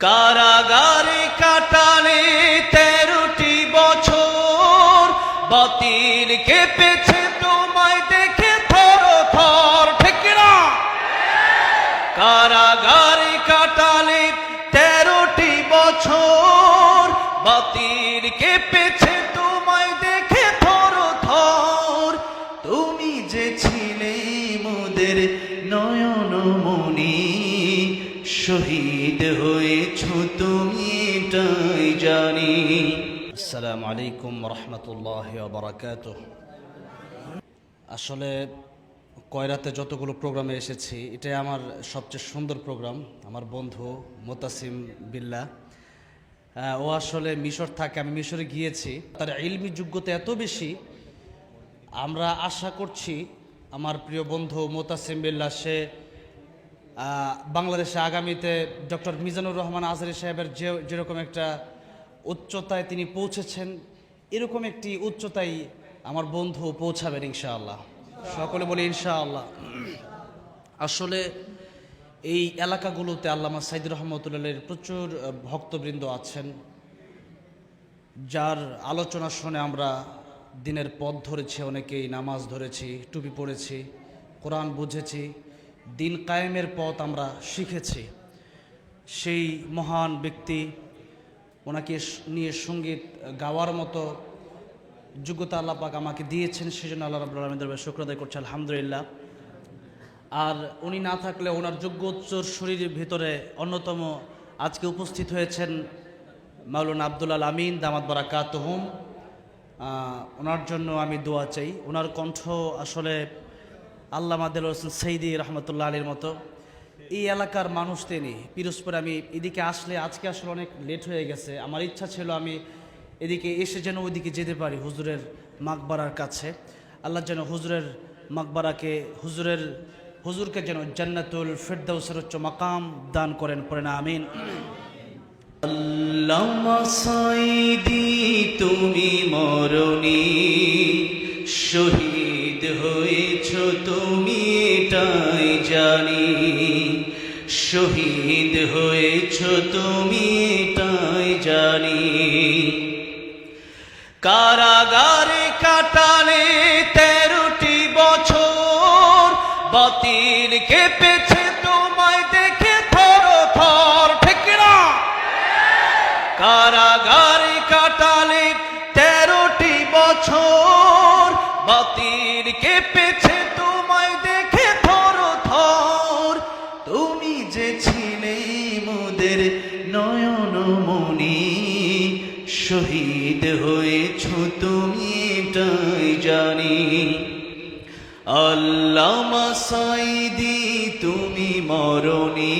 কারাগারে কাটালে তেরোটি বছর। বাতিল কেঁপেছে তোমায় দেখে থর থর ঠিক না কারাগারে কাটালে তুমি এটাই জানি। আসসালামু আলাইকুম রহমতুল্লাহ বারাকাত আসলে কয়রাতে যতগুলো প্রোগ্রামে এসেছি, এটাই আমার সবচেয়ে সুন্দর প্রোগ্রাম, আমার বন্ধু মোতাসিম বিল্লা। ও আসলে মিশর থাকে, আমি মিশরে গিয়েছি। তার ইলমি যোগ্যতা এত বেশি, আমরা আশা করছি আমার প্রিয় বন্ধু মোতাসিম বিল্লা, সে বাংলাদেশে আগামীতে ডক্টর মিজানুর রহমান আজহারি সাহেবের যে যেরকম একটা উচ্চতায় তিনি পৌঁছেছেন, এরকম একটি উচ্চতায় আমার বন্ধু পৌঁছাবেন ইনশাআল্লাহ। সকলে বলি ইনশাআল্লাহ। আসলে এই এলাকাগুলোতে আল্লামা সাইদুর রহমতুল্লাহের প্রচুর ভক্তবৃন্দ আছেন, যার আলোচনা শুনে আমরা দিনের পথ ধরেছি, অনেকেই নামাজ ধরেছি, টুপি পড়েছি কোরআন বুঝেছি দিন কায়েমের পথ আমরা শিখেছি। সেই মহান ব্যক্তি ওনাকে নিয়ে সংগীত গাওয়ার মতো যোগ্যতা আল্লাহ পাক আমাকে দিয়েছেন, সেজন্য আল্লাহ রাবুল আলমীর দরবারে শুক্র আদায় করছি, আলহামদুলিল্লাহ। আর উনি না থাকলে ওনার যোগ্য উচ্চর শরীরের ভিতরে অন্যতম আজকে উপস্থিত হয়েছেন মাওলানা আব্দুল আল আমিন দামাত বারাকাত কাতহুম ওনার জন্য আমি দোয়া চাই। ওনার কণ্ঠ আসলে আল্লাহ মাদিল হোসেন সৈদি রহমতুল্লাহ আলীর মতো। এই এলাকার মানুষ তিনি। পিরোজপুরে আমি এদিকে আসলে, আজকে আসলে অনেক লেট হয়ে গেছে। আমার ইচ্ছা ছিল আমি এদিকে এসে যেন ওইদিকে যেতে পারি, হুজুরের মাকবারার কাছে। আল্লাহ যেন হুজুরের মাকবারাকে, হুজুরের, হুজুরকে যেন জান্নাতুল ফেরদাউসের উচ্চ মাকাম দান করেন, পড়ে না, আমিন। তুমি মরণি, শহীদ হয়েছ তুমি এটাই জানি। শহীদ হয়েছো তুমি এটাই জানি। কারাগারে কাটালে তেরোটি বছর, বাতিল কেঁপেছে তোমায় দেখে থর থর, ঠিক না? কারাগারে কাটালে তেরোটি বছর, বাতিল কেঁপেছে নয়ন মনি শহীদ হয়েছ তুমি এটাই জানি। আল্লামা সাইদি তুমি মরণি,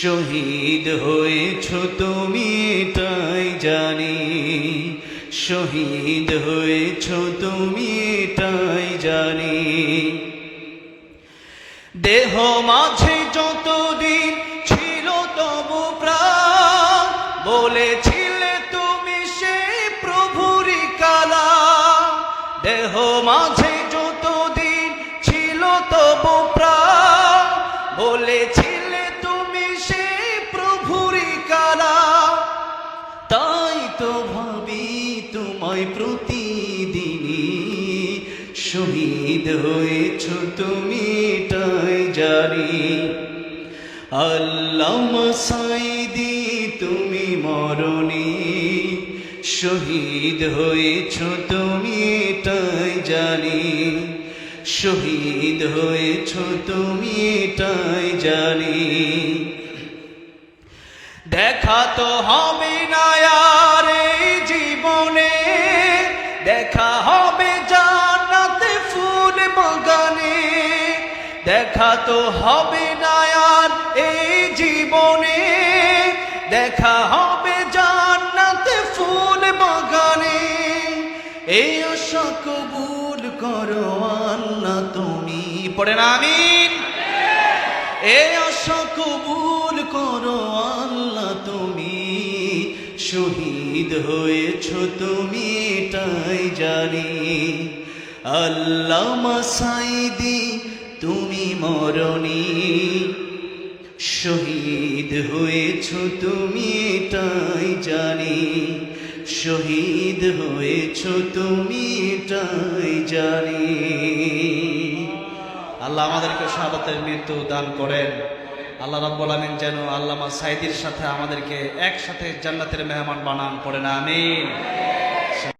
শহীদ হয়েছ তুমি এটাই জানি। শহীদ হয়েছ তুমি এটাই জানি। দেহ মাঝে যতদিন বলেছিলে তুমি সে প্রভুরি কালা। দেহ মাঝে যতদিন ছিল তবু প্রাণ। বলেছিলে তুমি সে প্রভুরি কালা। তাই তো ভাবি তোমায় প্রতিদিনই শহীদ হয়েছ তুমি এটাই জানি। আল্লাহ সাইদি শহীদ হয়েছ তুমি এটাই জানি। শহীদ হয়েছ তুমি এটাই জানি। দেখা তো হবে না আর জীবনে। দেখা হবে জান্নাতে ফুল বাগানে। দেখা তো হবে না আর এই জীবনে। দেখা পড়ে না, আমিন। এ আশা কবুল করো আল্লাহ তুমি। শহীদ হয়েছ তুমি, এটাই জানি। আল্লাহ মাসাইদি, তুমি মরণি। শহীদ হয়েছ তুমি, এটাই জানি। শহীদ হয়েছ তুমি, এটাই জানি। আল্লাহ আমাদেরকে শাহাদাতের মৃত্যু দান করেন। আল্লাহ রব্বুল আমিন যেন আল্লামা সাইদির সাথে আমাদেরকে একসাথে জান্নাতের মেহমান বানান করেন, আমিন।